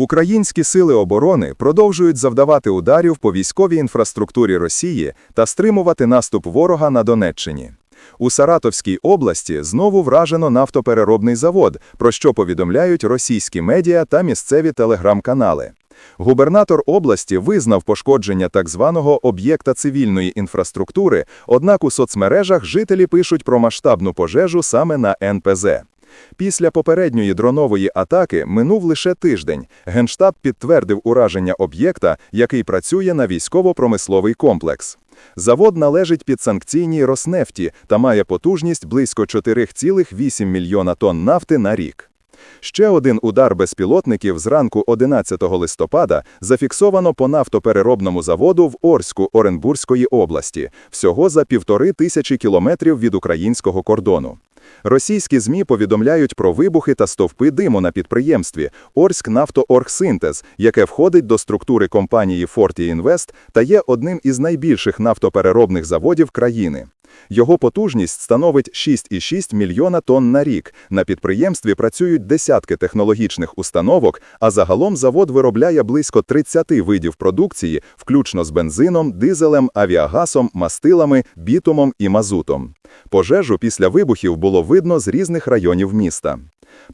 Українські сили оборони продовжують завдавати ударів по військовій інфраструктурі Росії та стримувати наступ ворога на Донеччині. У Саратовській області знову вражено нафтопереробний завод, про що повідомляють російські медіа та місцеві телеграм-канали. Губернатор області визнав пошкодження так званого об'єкта цивільної інфраструктури, однак у соцмережах жителі пишуть про масштабну пожежу саме на НПЗ. Після попередньої дронової атаки минув лише тиждень. Генштаб підтвердив ураження об'єкта, який працює на військово-промисловий комплекс. Завод належить підсанкційній Роснефті та має потужність близько 4,8 мільйона тонн нафти на рік. Ще один удар безпілотників зранку 11 листопада зафіксовано по нафтопереробному заводу в Орську Оренбурзької області, всього за півтори тисячі кілометрів від українського кордону. Російські ЗМІ повідомляють про вибухи та стовпи диму на підприємстві Орськ Нафтооргсинтез, яке входить до структури компанії Forti Інвест та є одним із найбільших нафтопереробних заводів країни. Його потужність становить 6,6 мільйона тонн на рік. На підприємстві працюють десятки технологічних установок, а загалом завод виробляє близько 30 видів продукції, включно з бензином, дизелем, авіагасом, мастилами, бітумом і мазутом. Пожежу після вибухів було видно з різних районів міста.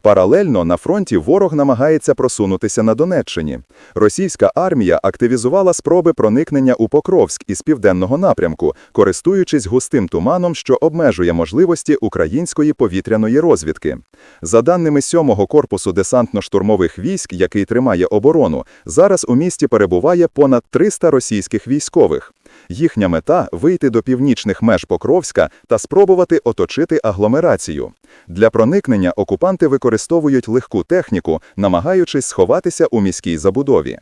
Паралельно на фронті ворог намагається просунутися на Донеччині. Російська армія активізувала спроби проникнення у Покровськ із південного напрямку, користуючись густим туманом, що обмежує можливості української повітряної розвідки. За даними 7-го корпусу десантно-штурмових військ, який тримає оборону, зараз у місті перебуває понад 300 російських військових. Їхня мета вийти до північних меж Покровська та спробувати оточити агломерацію. Для проникнення окупанти використовують легку техніку, намагаючись сховатися у міській забудові.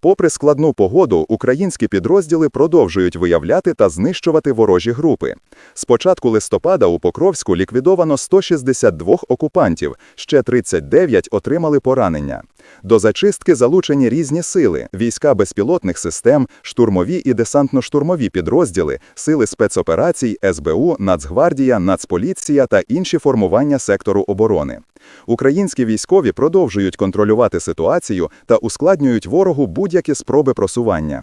Попри складну погоду, українські підрозділи продовжують виявляти та знищувати ворожі групи. З початку листопада у Покровську ліквідовано 162 окупантів, ще 39 отримали поранення. До зачистки залучені різні сили: війська безпілотних систем, штурмові і десантно-штурмові підрозділи, сили спецоперацій, СБУ, Нацгвардія, Нацполіція та інші формування сектору оборони. Українські військові продовжують контролювати ситуацію та ускладнюють ворогу будь-які спроби просування.